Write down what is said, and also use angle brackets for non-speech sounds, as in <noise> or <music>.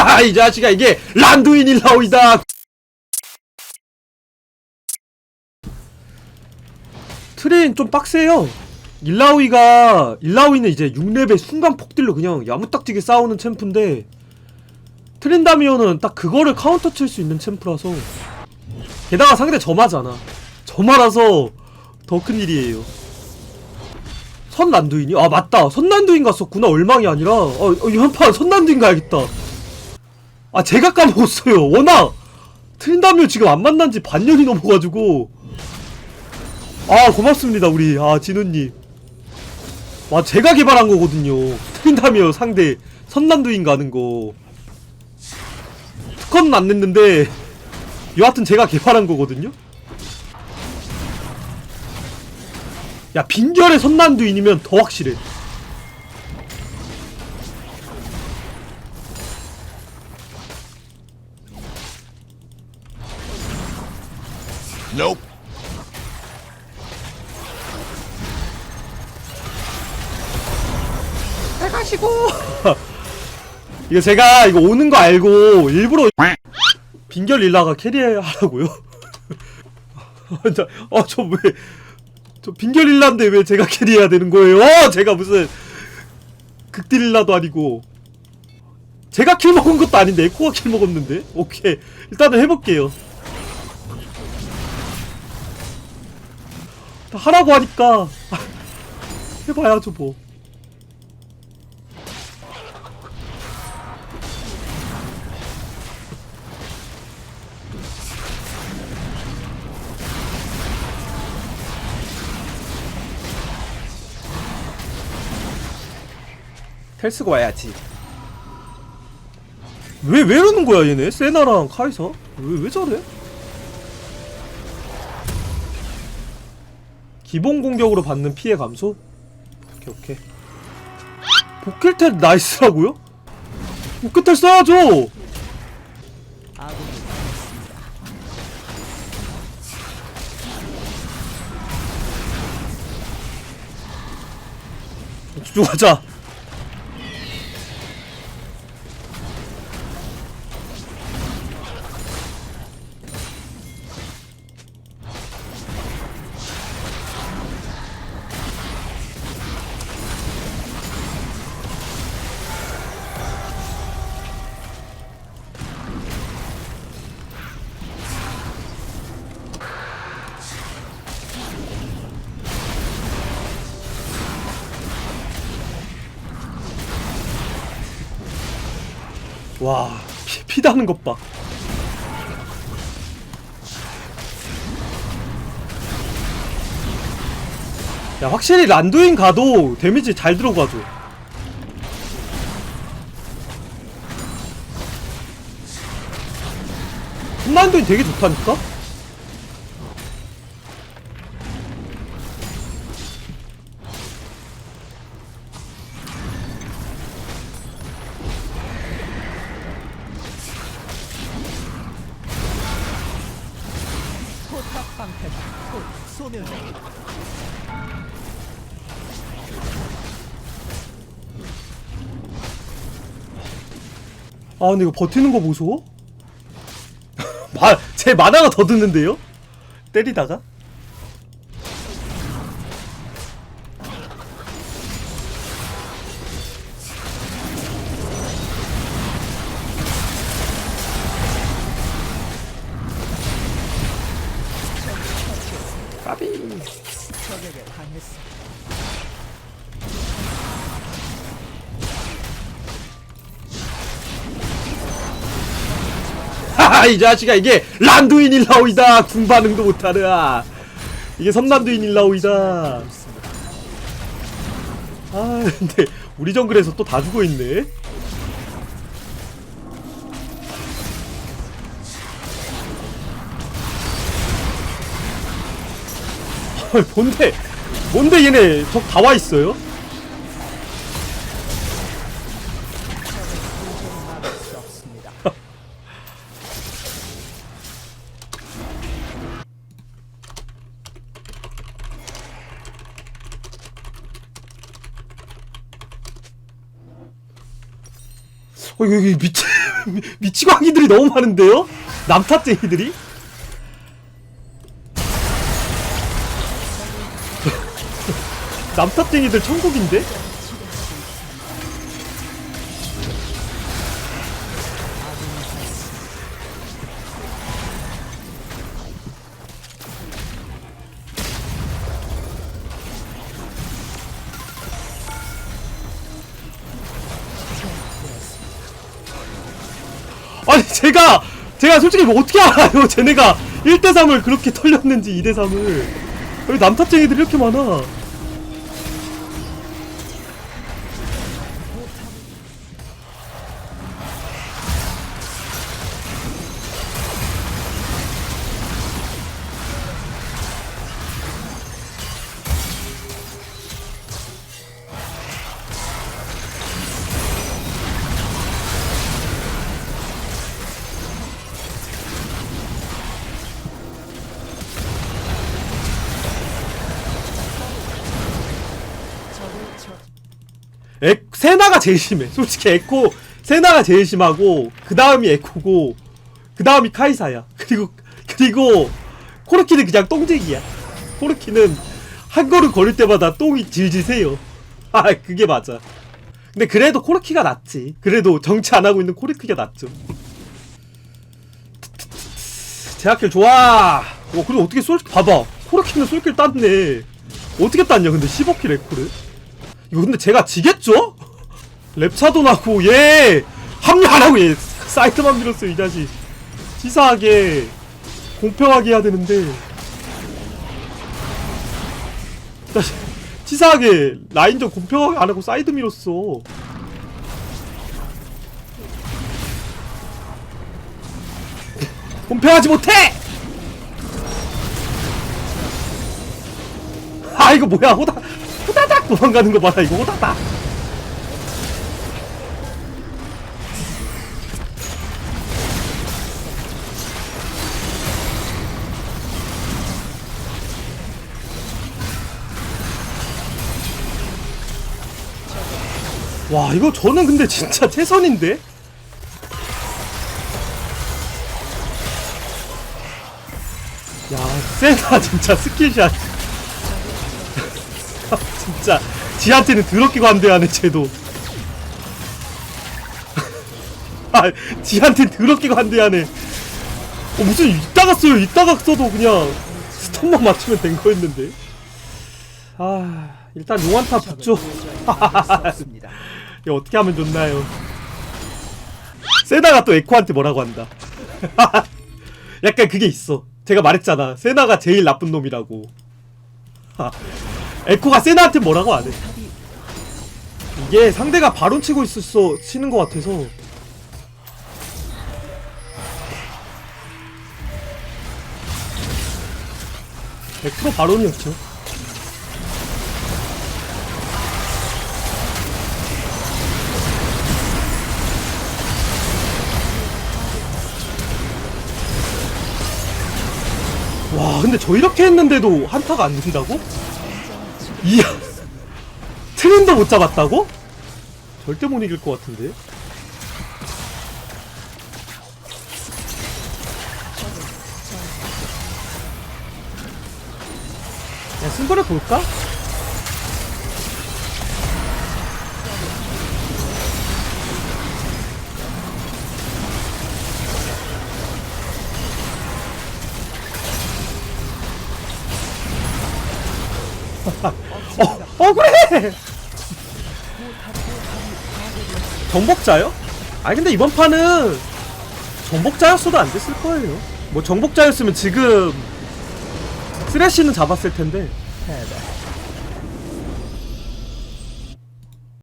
하하 이 자식아 이게 란두인 일라오이다. 트레인 좀 빡세요. 일라오이가 일라오이는 이제 6레벨 순간 폭딜로 그냥 야무딱지게 싸우는 챔프인데 트린다미오는 딱 그거를 카운터 칠 수 있는 챔프라서 게다가 상대 점하잖아. 점하라서 더 큰일이에요. 선난두인이? 아 맞다. 선난두인 갔었구나 얼망이 아니라. 어, 어 현판 선난두인 가야겠다 아 제가 까먹었어요. 워낙 트린다미오 지금 안 만난 지 반년이 넘어가지고. 아 고맙습니다 우리. 아 진우님. 와 제가 개발한 거거든요. 트린다미오 상대 선난두인 가는 거. 특허는 안 냈는데 여하튼 제가 개발한 거거든요. 야 빈결의 선난두인이면 더 확실해 Nope. 가시고 <laughs> 이거 제가 이거 오는 거 알고 일부러 빈결 릴라가 캐리하라고요? <laughs> 어저 왜 저 빈결 릴라인데 왜 제가 캐리해야 되는 거예요? 어, 제가 무슨 극딜 릴라도 아니고 제가 킬 먹은 것도 아닌데 에코가 킬 먹었는데 오케이 일단은 해볼게요 다 하라고 하니까 해봐야죠 뭐 텔스가 와야지. 왜, 왜 이러는 거야, 얘네? 세나랑 카이사? 왜, 왜 저래? 기본 공격으로 받는 피해 감소? 오케이, 오케이. 복킬텔 나이스라고요? 복킬텔 써야죠! 집중하자. 와, 피, 피다는 것 봐. 야, 확실히 란두인 가도 데미지 잘 들어가죠. 란두인 되게 좋다니까? 곧 소멸됩니다. 아, 근데 이거 버티는 거 보소? <laughs> 마, 제 만화가 더 드는데요? 때리다가? 까비. 하하 이 자식아 이게 란두인 일라오이다. 궁 반응도 못하느라. 이게 섬란두인 일라오이다. 아 근데 우리 정글에서 또 다 죽어있네 아, 뭔데 뭔데 얘네 적 다 와있어요? <laughs> 어 여기 밑에 <laughs> 미치광이들이 너무 많은데요? 남탓쟁이들이? 남탓쟁이들 천국인데? 아니 제가 제가 솔직히 뭐 어떻게 알아요 <laughs> 쟤네가? 1대3을 그렇게 <laughs> 털렸는지 2대3을. 왜 남탓쟁이들이 이렇게 많아 에, 세나가 제일 심해. 솔직히 에코 세나가 제일 심하고 그 다음이 에코고 그 다음이 카이사야. <laughs> 그리고 그리고 코르키는 그냥 똥쟁이야. 코르키는 한 걸음 걸을 때마다 똥이 질질 새요. <laughs> 아 그게 맞아. 근데 그래도 코르키가 낫지. 그래도 정치 안 하고 있는 코르키가 낫죠. 제약길 좋아. 어 그리고 어떻게 쏠 봐봐. 코르키는 쏠길 땄네. 어떻게 땄냐 근데 15킬 에코를. 이거 근데 제가 지겠죠? 랩차도 나고 얘 합류 안 하고 얘 사이트만 밀었어요 이 자식. 치사하게 공평하게 해야 되는데. 이 자식 치사하게 라인전 공평하게 안 하고 사이드 밀었어. 공평하지 못해! 아 이거 뭐야 호다 도망가는 거 봐라 이거. 호다닥 와 이거 저는 근데 진짜 최선인데? 야 세다 진짜 스킬샷 <laughs> 진짜 지한테는 더럽게 관대하네 쟤도. <laughs> 아 지한테는 더럽게 관대하네. 어, 무슨 이따가 써요? 이따가 써도 그냥 스톱만 맞추면 된 거였는데. 아 일단 용한타 붙죠. <laughs> 이거 어떻게 하면 좋나요? 세나가 또 에코한테 뭐라고 한다. 약간 그게 있어. 제가 말했잖아. 세나가 제일 나쁜 놈이라고. 아, 에코가 세나한테 뭐라고 안 해. 이게 상대가 바론 치고 있었어 치는 것 같아서. (100% 바론이었죠) 와 근데 저 이렇게 했는데도 한타가 안 된다고? 이야 <laughs> 트렌도 못 잡았다고? 절대 못 이길 것 같은데 야 승부를 볼까? 어, 어 그래! 정복자요? 아니 근데 이번 판은 정복자였어도 안 됐을 거예요. 뭐 정복자였으면 지금 쓰레쉬는 잡았을 텐데. 패배.